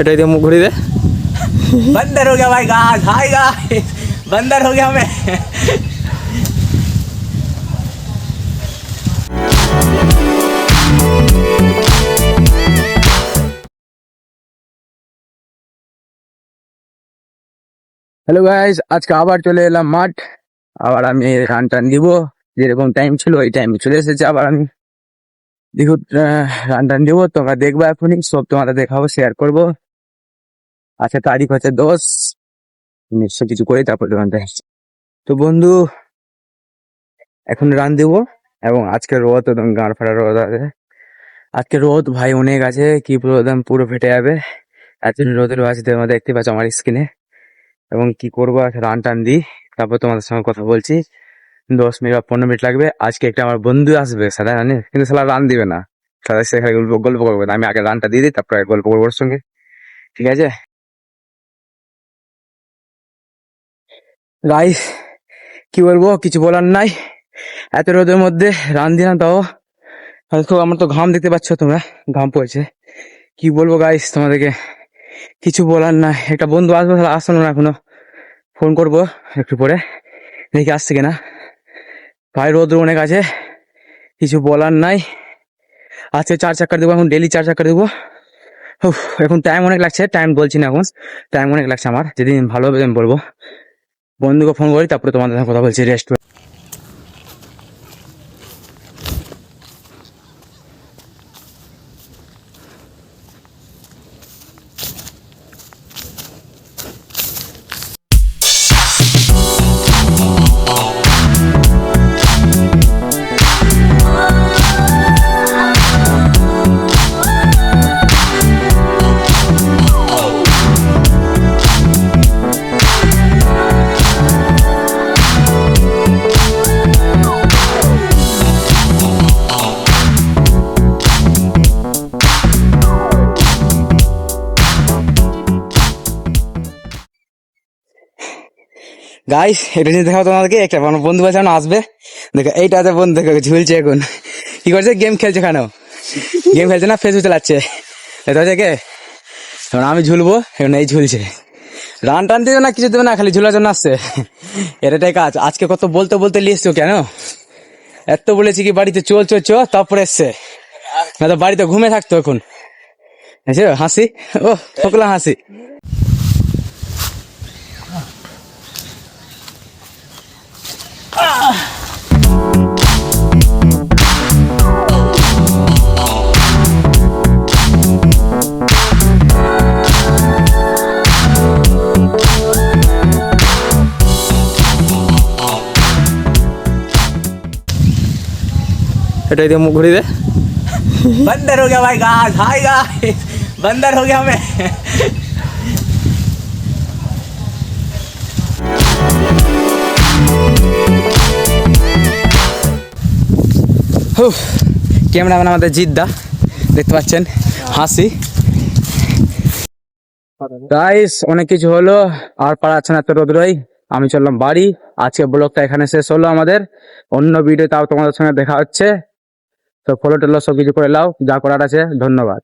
এটাই দিয়ে মুখ ঘুরি দে बंदर हो गया भाई गाइस हाय गाइस बंदर हो गया मैं হ্যালো গাইজ আজকে আবার চলে এলাম মাঠ আবার আমি রান টান দিব যেরকম টাইম ছিল ওই টাইমে চলে এসেছে আবার আমি দেখো রান টান দিব তোমরা দেখবো এখনই সব তোমাদের দেখাবো শেয়ার করবো আচ্ছা তারিখ হচ্ছে দশ। নিশ্চয় কিছু করে তারপর রান তো বন্ধু, এখন রান দিব এবং আজকে রোদ, একদম গাঁড় ফাড়া রোদ আছে। আজকে রোদ, ভাই অনেক আছে, কি পুরো একদম পুরো ফেটে যাবে। এত রোদের আছে তোমরা দেখতে পাচ্ছ আমার স্ক্রিনে এবং কি করব রান টান দিই, তারপর তোমাদের সঙ্গে কথা বলছি। দশ মিনিট বা পনেরো মিনিট লাগবে, আজকে একটা আমার বন্ধু আসবে সাদা জানি কিন্তু সালা রান দিবে না। সাদা সেখানে গল্প গল্প করবে না। আমি আগে রানটা দিয়ে দিই, তারপরে গল্প করব ওর সঙ্গে। ঠিক আছে? গাইস কি বলব? কিছু বলার নাই। এত রোদের মধ্যে রান দিলাম তাও। হয়তো আমার তো ঘাম দেখতে পাচ্ছ তোমরা। ঘাম পড়েছে। কি বলব গাইস তোমাদেরকে? কিছু বলার নাই। একটা বন্ধু আসবে আসলো না এখনও। ফোন করব একটু পরে। দেখি আসছে কিনা। ভাই, রোদ অনেক আছে। কিছু বলার নাই। আজকে চার চাক্কর দেবো, এখন ডেলি চার চাক্কর দেবো। এখন টাইম অনেক লাগছে। টাইম বলছি না এখন। টাইম অনেক লাগছে আমার। যেদিন ভালো হবে আমি বলব। বন্ধুকে ফোন করি তারপরে তোমাদের কথা বলছি রেস্ট গাইস এটা যদি দেখাও তোমাদেরকে। একটা আমার বন্ধু আছে আসবে। দেখো এইটা আছে বন্ধু দেখো, ঝুলছে এখন। কি করছে? গেম খেলছে কেন? গেম খেলছে না ফেসবুক চালাচ্ছে। এটা হচ্ছে কে এখন আমি ঝুলবো, এখন এই ঝুলছে। রান টান দিবে না, কিছু দেবে না, খালি ঝুলার জন্য আসছে। এটাই কাজ। আজকে কত বলতে বলতে নিয়ে কেন? এত বলেছি কি বাড়িতে চল চল চল তারপরে এসছে। না তো বাড়িতে ঘুমে থাকতো এখন। হাসি? ও ফোকলা হাসি। এটাই দিয়ে মুখ ঘুরি দে बंदर हो गया भाई गाइस हाय गाइस बंदर हो गया मैं ক্যামেরাম্যান আমাদের জিদ্দা দেখতে পাচ্ছেন হাসি গাইস অনেক কিছু হলো আর পারাচ্ছে না এত রোদ্রই আমি চললাম বাড়ি আজকে ব্লগটা এখানে শেষ হলো আমাদের অন্য ভিডিও তাও তোমাদের সঙ্গে দেখা হচ্ছে তো ফলো টলো সব কিছু করে লাও যা করার আছে ধন্যবাদ।